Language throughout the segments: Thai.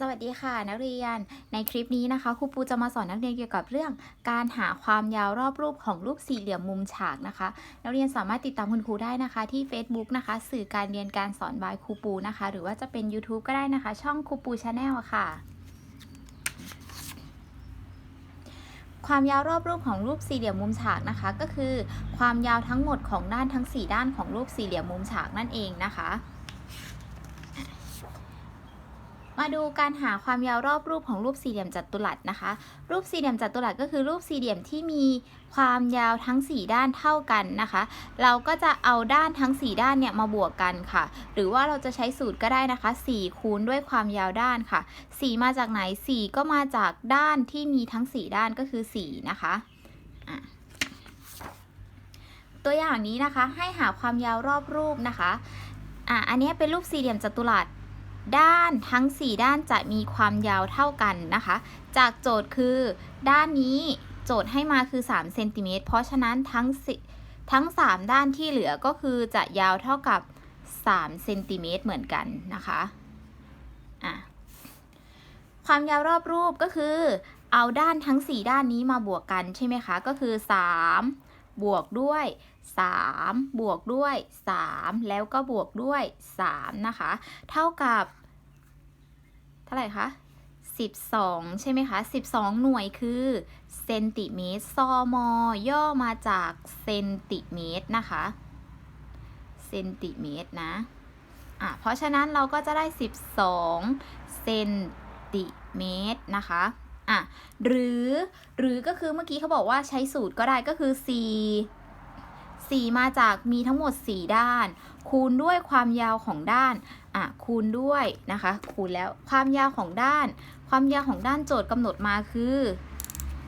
สวัสดีค่ะ นักเรียนในคลิปนี้นะคะครูปูจะมาสอนนักเรียนเกี่ยวกับเรื่อง การหาความยาวรอบรูปของรูปสี่เหลี่ยมมุมฉากนะคะ นักเรียนสามารถติดตามคุณครูได้นะคะ ที่ Facebook นะคะ สื่อการเรียนการสอนบายครูปูนะคะ หรือว่าจะเป็น YouTube ก็ได้นะคะ ช่องครูปูชาแนลค่ะ ความยาวรอบรูปของรูปสี่เหลี่ยมมุมฉากนะคะ ก็คือ ความยาวทั้งหมดของด้านทั้ง 4 ด้านของรูปสี่เหลี่ยมมุมฉากนั่นเองนะคะ มาดูการหาความยาวรอบรูปของรูปสี่เหลี่ยมจัตุรัสนะคะ รูปสี่เหลี่ยมจัตุรัสก็คือรูปสี่เหลี่ยมที่มีความยาวทั้ง 4 ด้านเท่ากันนะคะ เราก็จะเอาด้านทั้ง 4 ด้านเนี่ยมาบวกกันค่ะ หรือว่าเราจะใช้สูตรก็ได้นะคะ4คูณด้วยความยาวด้านค่ะ 4 มาจากไหน 4 ก็มาจากด้านที่มีทั้ง 4 ด้านก็คือ 4 นะคะอะตัวอย่างนี้นะคะให้หาความยาวรอบรูปนะคะอะอันนี้เป็นรูปสี่เหลี่ยมจัตุรัส ด้านทั้ง 4 ด้านจะมีความยาวเท่ากันนะคะ จากโจทย์คือด้านนี้โจทย์ให้มาคือ3เซนติเมตรเพราะฉะนั้นทั้งทั้ง 3 ด้านที่เหลือก็คือจะยาวเท่ากับ3เซนติเมตรเหมือนกันนะคะอะความยาวรอบรูปก็คือ เอาด้านทั้ง 4 ด้านนี้มาบวกกันใช่ไหมคะ ก็คือ 3 บวกด้วย 3 บวกด้วย 3 แล้วก็บวกด้วย 3 นะคะ เท่ากับ เท่าไหร่คะ12 ใช่ไหมคะ 12 หน่วยคือเซนติเมตรซมย่อมาจากเซนติเมตรนะคะ เซนติเมตรนะ อะ เพราะฉะนั้นเราก็จะได้ 12 เซนติเมตรนะคะ อะ หรือ หรือก็คือเมื่อกี้เขาบอกว่าใช้สูตรก็ได้ก็คือ 4 4 มาจากมีทั้งหมด 4 ด้าน คูณด้วยความยาวของด้าน อะคูณด้วยนะคะ คูณแล้วความยาวของด้าน ความยาวของด้านโจทย์กำหนดมาคือ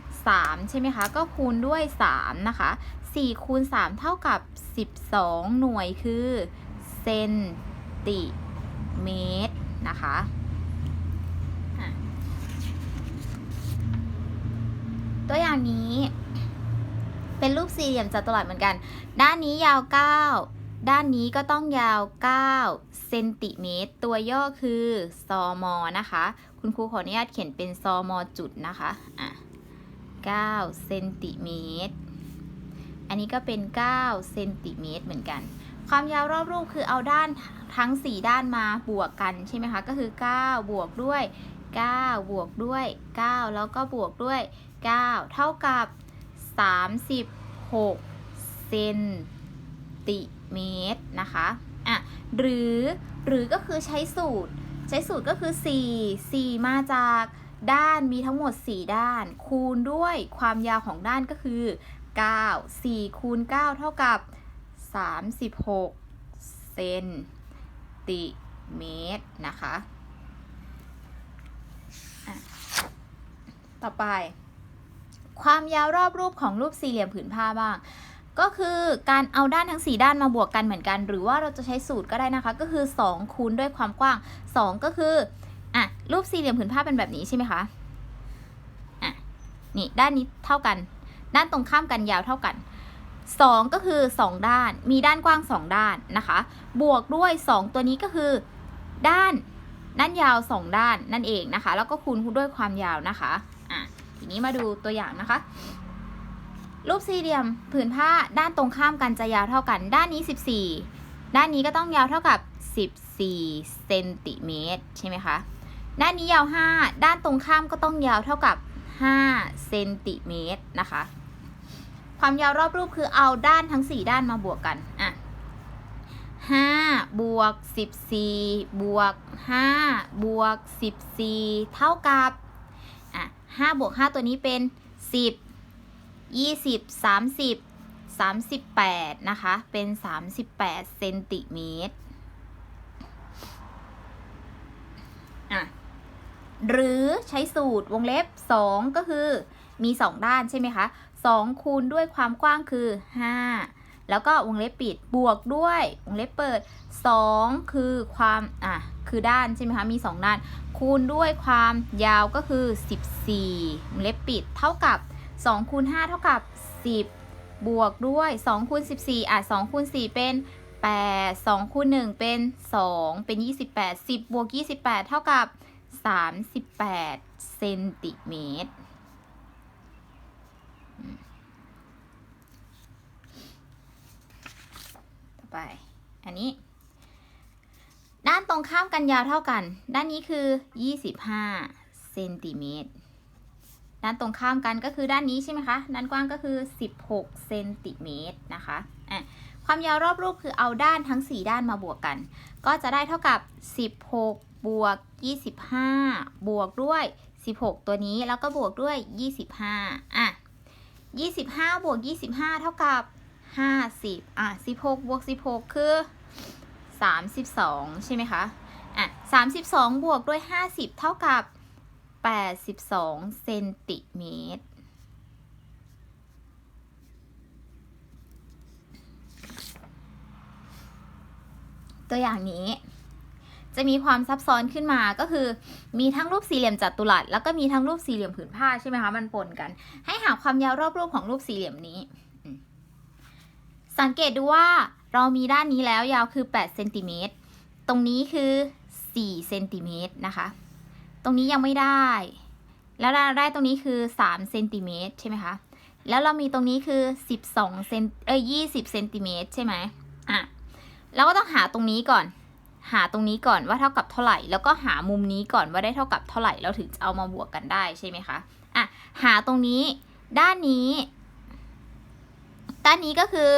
3 ใช่ไหมคะ ก็คูณด้วย 3 นะคะ 4 คูณ 3 เท่ากับ 12 หน่วยคือเซนติเมตรนะคะอะตัวอย่างนี้เป็นรูปสี่เหลี่ยมจัตุรัสเหมือนกัน ด้านนี้ยาว 9 ด้านนี้ก็ต้องยาว 9 เซนติเมตร ตัวย่อคือซอมอนะคะ คุณครูขออนุญาตเขียนเป็นซอมอจุดนะคะ อะ 9 เซนติเมตร อันนี้ก็เป็น 9 เซนติเมตรเหมือนกัน ความยาวรอบรูปคือเอาด้านทั้ง 4 ด้านมาบวกกันใช่ไหมคะ ก็คือ 9 บวกด้วย 9 บวกด้วย 9 แล้วก็บวกด้วย 9 เท่ากับ 36 เซนติ เมตรนะคะอะหรือหรือก็คือใช้สูตร ใช้สูตรก็คือ 4 4 มาจากด้านมีทั้งหมด 4 ด้าน คูณด้วยความยาวของด้านก็คือ 9 4คูณ9เท่ากับ 36 เซนติเมตรนะคะอะต่อไป ความยาวรอบรูปของรูปสี่เหลี่ยมผืนผ้าบ้าง ก็คือการเอาด้านทั้ง 4 ด้านมาบวกกันเหมือนกัน หรือว่าเราจะใช้สูตรก็ได้นะคะ ก็คือ 2 คูณด้วยความกว้าง 2 ก็คืออะรูปสี่เหลี่ยมผืนผ้าเป็นแบบนี้ใช่ไหมคะอะนี่ด้านนี้เท่ากัน ด้านตรงข้ามกันยาวเท่ากัน 2 ก็คือ 2 ด้าน มีด้านกว้าง 2 ด้านนะคะ บวกด้วย 2 ตัวนี้ก็คือ ด้านด้านยาว 2 ด้านนั่นเองนะคะ แล้วก็คูณด้วยความยาวนะคะอะทีนี้มาดูตัวอย่างนะคะ รูปสี่เหลี่ยมผืนผ้าด้านตรงข้ามกันจะยาวเท่ากัน ด้านนี้ 14 ด้านนี้ก็ต้องยาวเท่ากับ 14เซนติเมตรใช่ไหมคะ ด้านนี้ยาว 5 ด้านตรงข้ามก็ต้องยาวเท่ากับ5เซนติเมตรนะคะ ความยาวรอบรูปคือเอาด้านทั้ง 4 ด้านมาบวกกันอะ5บวก14บวก5บวก14 เท่ากับอะ5บวก 5 ตัวนี้เป็น 10 20 30 38 นะคะ เป็น 38เซนติเมตรอะหรือใช้สูตรวงเล็บ 2 ก็คือมี 2 ด้านใช่ไหมคะ2คูณด้วยความกว้างคือ 5 แล้วก็วงเล็บปิดบวกด้วยวงเล็บเปิด 2 คือความอะคือด้านใช่ไหมคะมี 2 ด้าน คูณด้วยความยาวก็คือ 14วงเล็บปิดเท่ากับ 2คูณ5เท่ากับ 10 บวกด้วย2คูณ14 อะ2คูณ4เป็น 8 2คูณ1เป็น 2 เป็น 28 10 บวก 28 เท่ากับ 38 เซนติเมตรต่อไป อันนี้ ด้านตรงข้ามกันยาวเท่ากัน ด้านนี้คือ 25 เซนติเมตร ด้านตรงข้ามกันก็คือด้านนี้ใช่ไหมคะ ด้านกว้างก็คือ 16เซนติเมตรนะคะอะความยาวรอบรูปคือเอาด้านทั้ง 4 ด้านมาบวกกัน ก็จะได้เท่ากับ 16 บวก 25 บวกด้วย 16 ตัวนี้แล้วก็บวกด้วย 25อะ25 บวก 25 เท่ากับ 50อะ16 บวก 16 คือ 32 ใช่ไหมคะอะ32 บวกด้วย 50 เท่ากับ 82 เซนติเมตร ตัวอย่างนี้จะมีความซับซ้อนขึ้นมาก็คือ มีทั้งรูปสี่เหลี่ยมจัตุรัสแล้วก็มีทั้งรูปสี่เหลี่ยมผืนผ้าใช่ไหมคะมันปนกัน ให้หาความยาวรอบรูปของรูปสี่เหลี่ยมนี้ สังเกตดูว่าเรามีด้านนี้แล้วยาวคือ8เซนติเมตรตรงนี้คือ4เซนติเมตรนะคะ ตรงนี้ยังไม่ได้ แล้วเราได้ตรงนี้คือ3เซนติเมตรใช่ไหมคะ แล้วเรามีตรงนี้คือ 12เซนเอ้ย20เซนติเมตรใช่ไหมอะเราก็ต้องหาตรงนี้ก่อน หาตรงนี้ก่อนว่าเท่ากับเท่าไหร่ แล้วก็หามุมนี้ก่อนว่าได้เท่ากับเท่าไหร่ เราถึงจะเอามาบวกกันได้ใช่ไหมคะอะหาตรงนี้ด้านนี้ ด้านนี้ก็คือ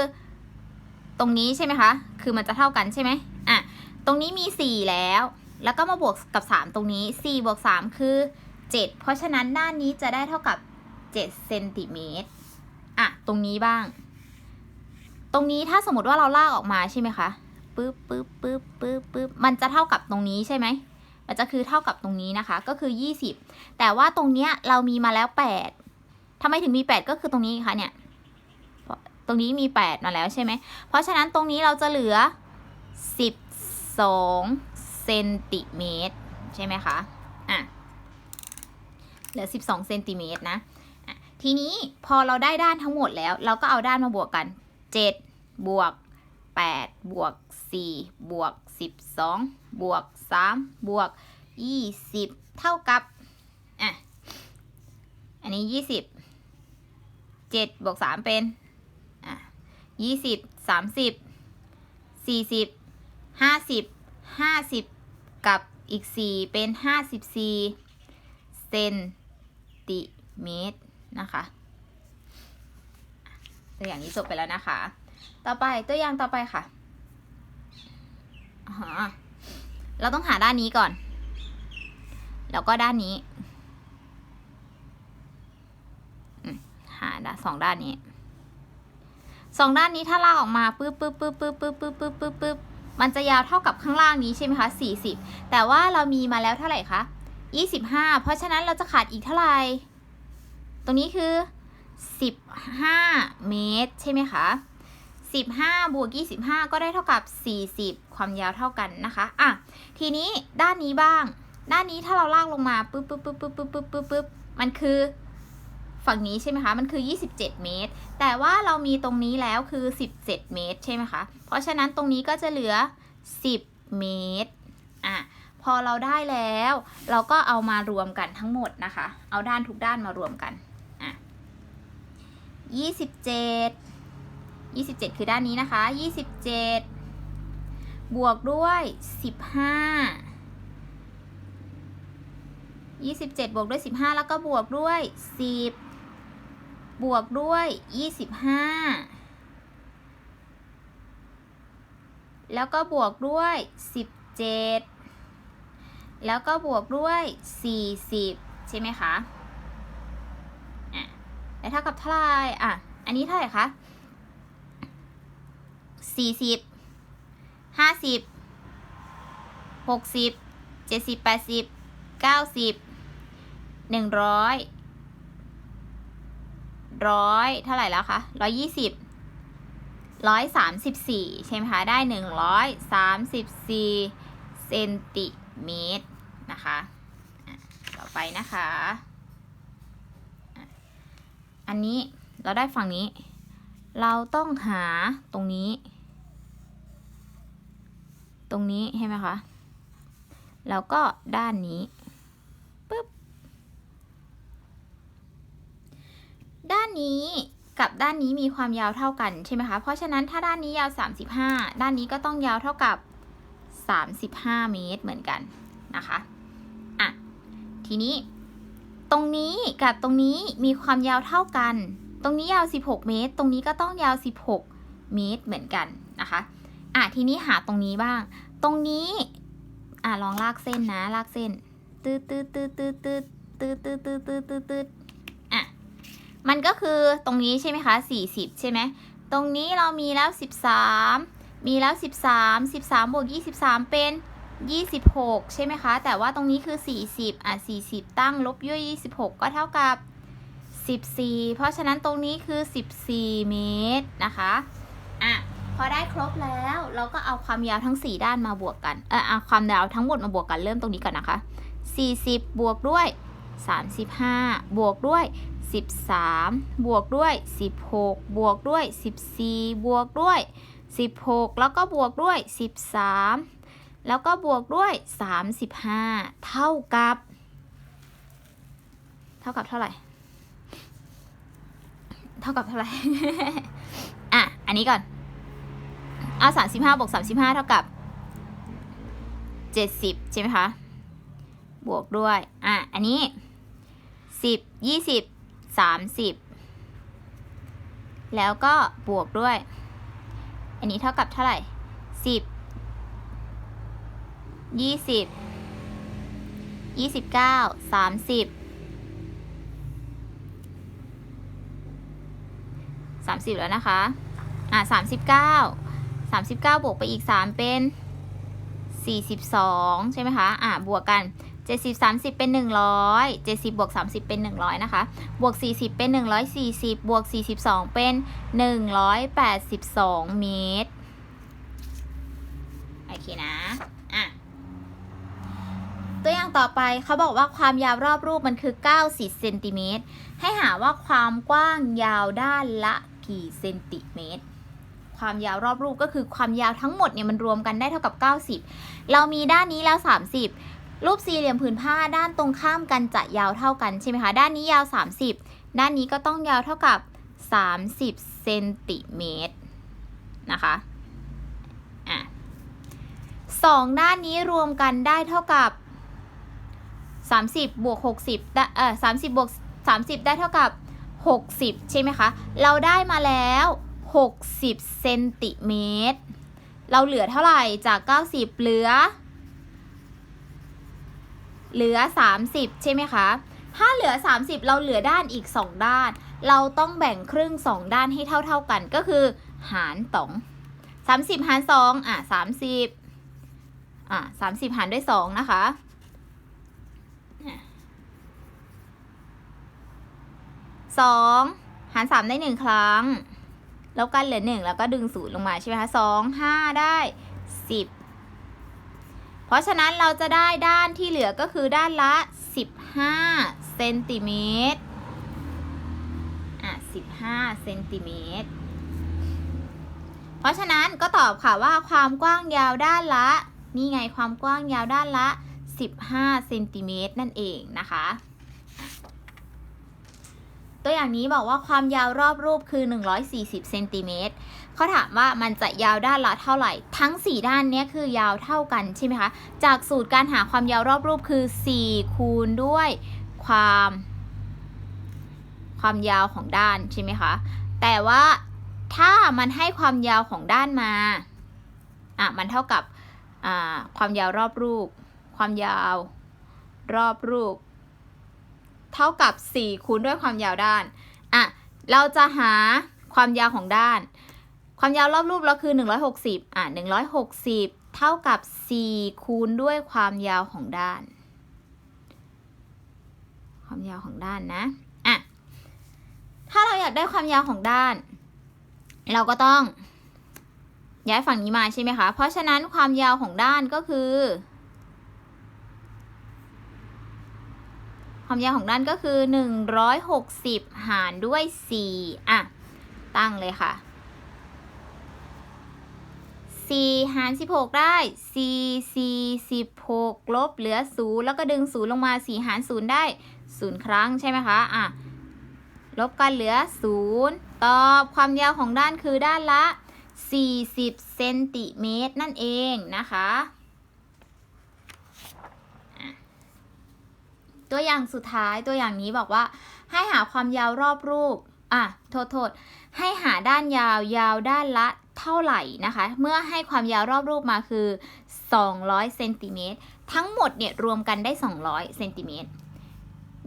ตรงนี้ใช่ไหมคะ คือมันจะเท่ากันใช่ไหมอะตรงนี้มี 4 แล้ว แล้วก็มาบวกกับ 3 ตรงนี้ 4 บวก 3 คือ 7 เพราะฉะนั้นด้านนี้จะได้เท่ากับ 7 เซนติเมตรอะ ตรงนี้บ้าง ตรงนี้ถ้าสมมติว่าเราลากออกมาใช่ไหมคะปึ๊บปึ๊บปึ๊บปึ๊บปึ๊บมันจะเท่ากับตรงนี้ใช่ไหมมันจะคือเท่ากับตรงนี้นะคะ ก็คือ 20 แต่ว่าตรงเนี้ยเรามีมาแล้ว 8ทำไมถึงมี 8 ก็คือตรงนี้คะเนี่ย ตรงนี้มี 8 มาแล้วใช่ไหม เพราะฉะนั้นตรงนี้เราจะเหลือ 12 เซนติเมตร ใช่ไหมคะ อะ เหลือ 12เซนติเมตรนะะทีนี้พอเราได้ด้านทั้งหมดแล้ว เราก็เอาด้านมาบวกกัน 7 บวก 8 บวก 4 บวก 12 บวก 3 บวก 20 เท่ากับ อะ อันนี้ 20 7 บวก 3 เป็น อะ 20 30 40 50 50กับอีก4เป็น54เซนติเมตรนะคะตัวอย่างนี้จบไปแล้วนะคะ ต่อไปตัวอย่างต่อไปค่ะเราต้องหาด้านนี้ก่อน แล้วก็ด้านนี้หาด้านสองด้านนี้สองด้านนี้ถ้าลากออกมาปึ๊บปึ๊บปึ๊บปึ๊บปึ๊บปึ๊บปึ๊บปึ๊บปึ๊บ มันจะยาวเท่ากับข้างล่างนี้ใช่ไหมคะ 40 แต่ว่าเรามีมาแล้วเท่าไหร่คะ25 เพราะฉะนั้นเราจะขาดอีกเท่าไหร่ ตรงนี้คือ 15 เมตร ใช่ไหมคะ 15 บวก 25 ก็ได้เท่ากับ 40 ความยาวเท่ากันนะคะ อะ ทีนี้ด้านนี้บ้าง ด้านนี้ถ้าเราลากลงมาปุ๊บปุ๊บปุ๊บปุ๊บปุ๊บปุ๊บปุ๊บมันคือ ฝั่งนี้ใช่ไหมคะ มันคือ 27 เมตร แต่ว่าเรามีตรงนี้แล้วคือ 17 เมตรใช่ไหมคะ เพราะฉะนั้นตรงนี้ก็จะเหลือ 10 เมตร อะ พอเราได้แล้ว เราก็เอามารวมกันทั้งหมดนะคะ เอาด้านทุกด้านมารวมกัน อะ 27 27 คือด้านนี้นะคะ 27 บวกด้วย 15 27 บวกด้วย 15 แล้วก็บวกด้วย 10 บวกด้วย 25 แล้วก็บวกด้วย 17 แล้วก็บวกด้วย 40 ใช่ไหมคะอะแล้วเท่ากับเท่าไหร่อะ อันนี้เท่าไหร่คะ40 50 60 70 80เก้าสิบหนึ่ง ร้อยเท่าไหร่แล้วคะร้อยยี่สิบร้อยสามสิบสี่ใช่ไหมคะ ได้หนึ่งร้อยสามสิบสี่เซนติเมตรนะคะ ต่อไปนะคะ อันนี้เราได้ฝั่งนี้ เราต้องหาตรงนี้ ตรงนี้ใช่ไหมคะ แล้วก็ด้านนี้านนี้กับด้านนี้มีความยาวเท่ากันใช่ไหมคะ เพราะฉะนั้นถ้าด้านนี้ยาว 35 ด้านนี้ก็ต้องยาวเท่ากับ 35 เมตรเหมือนกันนะคะอะทีนี้ ตรงนี้กับตรงนี้มีความยาวเท่ากัน ตรงนี้ยาว 16 เมตร ตรงนี้ก็ต้องยาว 16 เมตรเหมือนกันนะคะอะทีนี้หาตรงนี้บ้าง ตรงนี้อะลองลากเส้นนะลากเส้นตืดตืดตืดตืดตืดตืดตืดตืดตืดตืดตืดอะ มันก็คือตรงนี้ใช่ไหมคะ40 ใช่ไหม ตรงนี้เรามีแล้ว 13 มีแล้ว 13 13บวก23 เป็น 26 ใช่ไหมคะ แต่ว่าตรงนี้คือ 40 อะ 40 ตั้งลบด้วย26 ก็เท่ากับ 14 เพราะฉะนั้นตรงนี้คือ 14 เมตรนะคะ อะ พอได้ครบแล้ว เราก็เอาความยาวทั้ง 4 ด้านมาบวกกัน เออเอาความยาวทั้งหมดมาบวกกันเริ่มตรงนี้ก่อนนะคะ 40 บวกด้วย 35 บวกด้วย 13 บวกด้วย 16 บวกด้วย 14 บวกด้วย 16 แล้วก็บวกด้วย 13 แล้วก็บวกด้วย 35 เท่ากับ เท่ากับเท่าไหร่ เท่ากับเท่าไหร่ อะ อันนี้ก่อน เอา35บวก35 เท่ากับ 70 ใช่ไหมคะบวกด้วย อะ อันนี้ สิบยี่สิบสามสิบแล้วก็บวกด้วย อันนี้เท่ากับเท่าไหร่สิบยี่สิบยี่สิบเก้าสามสิบสามสิบแล้วนะคะ อะสามสิบเก้าสามสิบเก้าบวกไปอีกสามเป็นสี่สิบสองใช่ไหมคะ อะบวกกัน 70 30 เป็น 100 70บวก30 เป็น 100 นะคะ บวก 40 เป็น 140 บวก 42 เป็น 182 เมตร โอเคนะ อะ ตัวอย่างต่อไปเขาบอกว่าความยาวรอบรูปมันคือ 90 เซนติเมตร ให้หาว่าความกว้างยาวด้านละกี่เซนติเมตรความยาวรอบรูปก็คือความยาวทั้งหมดเนี่ยมันรวมกันได้เท่ากับ 90 เรามีด้านนี้แล้ว 30 รูปสี่เหลี่ยมผืนผ้าด้านตรงข้ามกันจะยาวเท่ากันใช่ไหมคะด้านนี้ยาว 30 ด้านนี้ก็ต้องยาวเท่ากับ 30เซนติเมตรนะคะอะสองด้านนี้รวมกันได้เท่ากับ 30บวก60ได้เออ30บวก30 ได้เท่ากับ 60 ใช่ไหมคะ เราได้มาแล้ว 60เซนติเมตรเราเหลือเท่าไหร่จาก 90 เหลือ เหลือ 30 ใช่ไหมคะ ถ้าเหลือ 30 เราเหลือด้านอีก 2 ด้าน เราต้องแบ่งครึ่ง 2 ด้านให้เท่า ๆ กันก็คือ หาร2 30หาร2อะ30อะ30หารด้วย2นะคะสองหารสามได้หนึ่งครั้ง แล้วกันเหลือหนึ่งแล้วก็ดึงศูนย์ลงมาใช่ไหมคะสองห้าได้สิบ เพราะฉะนั้นเราจะได้ด้านที่เหลือก็คือด้านละสิบห้าเซนติเมตร อะสิบห้าเซนติเมตร เพราะฉะนั้นก็ตอบค่ะว่าความกว้างยาวด้านละ นี่ไงความกว้างยาวด้านละ 15 เซนติเมตรนั่นเองนะคะตัวอย่างนี้บอกว่าความยาวรอบรูปคือ 140 เซนติเมตร เขาถามว่ามันจะยาวด้านละเท่าไหร่ ทั้ง 4 ด้านนี้คือยาวเท่ากันใช่ไหมคะ จากสูตรการหาความยาวรอบรูปคือ 4 คูณด้วยความ ความยาวของด้านใช่ไหมคะ แต่ว่าถ้ามันให้ความยาวของด้านมา อะ มันเท่ากับความยาวรอบรูป ความยาวรอบรูป เท่ากับ 4 คูณด้วยความยาวด้าน อะ เราจะหาความยาวของด้าน ความยาวรอบรูปเราคือ 160 อะ 160 เท่ากับ 4 คูณด้วยความยาวของด้าน ความยาวของด้านนะ อะ ถ้าเราอยากได้ความยาวของด้าน เราก็ต้อง ย้ายฝั่งนี้มาใช่ไหมคะ เพราะฉะนั้นความยาวของด้านก็คือ ความยาวของด้านก็คือ 160 หารด้วย 4 อะ ตั้งเลยค่ะ 4 หาร 16 ได้ 4 4 16 ลบเหลือ 0 แล้วก็ดึง 0 ลงมา 4 หาร 0 ได้ 0 ครั้งใช่ไหมคะ อะ ลบกันเหลือ 0 ตอบความยาวของด้านคือด้านละ 40 เซนติเมตรนั่นเองนะคะ ตัวอย่างสุดท้ายตัวอย่างนี้บอกว่า ให้หาความยาวรอบรูป อะ โทษโทษ ให้หาด้านยาวยาวด้านละ เท่าไหร่นะคะ เมื่อให้ความยาวรอบรูปมาคือ 200เซนติเมตรทั้งหมดเนี่ยรวมกันได้ 200เซนติเมตร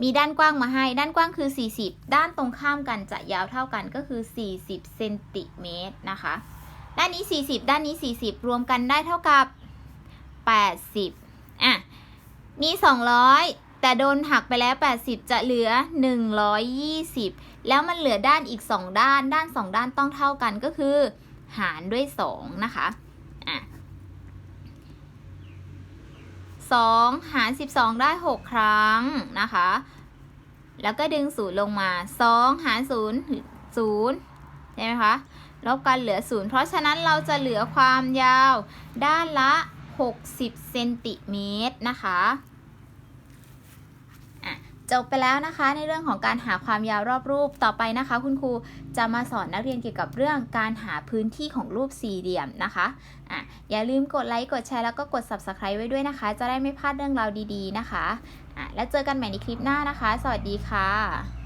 มีด้านกว้างมาให้ ด้านกว้างคือ 40 ด้านตรงข้ามกันจะยาวเท่ากันก็คือ 40เซนติเมตรนะคะ ด้านนี้ 40 ด้านนี้ 40 รวมกันได้เท่ากับ 80 อะ มี 200 แต่โดนหักไปแล้ว 80 จะเหลือ 120 แล้วมันเหลือด้านอีก 2 ด้าน ด้าน 2 ด้านต้องเท่ากันก็คือ หารด้วย 2 นะคะอะ2หาร 12 ได้ 6 ครั้งนะคะ แล้วก็ดึง0ลงมา 2 หาร0 0ใช่ไหมคะลบกันเหลือ0เพราะฉะนั้นเราจะเหลือความยาวด้านละ 60 เซนติเมตรนะคะ จบไปแล้วนะคะในเรื่องของการหาความยาวรอบรูปต่อไปนะคะ คุณครูจะมาสอนนักเรียนเกี่ยวกับเรื่องการหาพื้นที่ของรูปสี่เหลี่ยมนะคะอะอย่าลืมกดไลค์กดแชร์แล้วก็กด subscribe ไว้ด้วยนะคะ จะได้ไม่พลาดเรื่องราวดีๆนะคะอะแล้วเจอกันใหม่ในคลิปหน้านะคะ สวัสดีค่ะ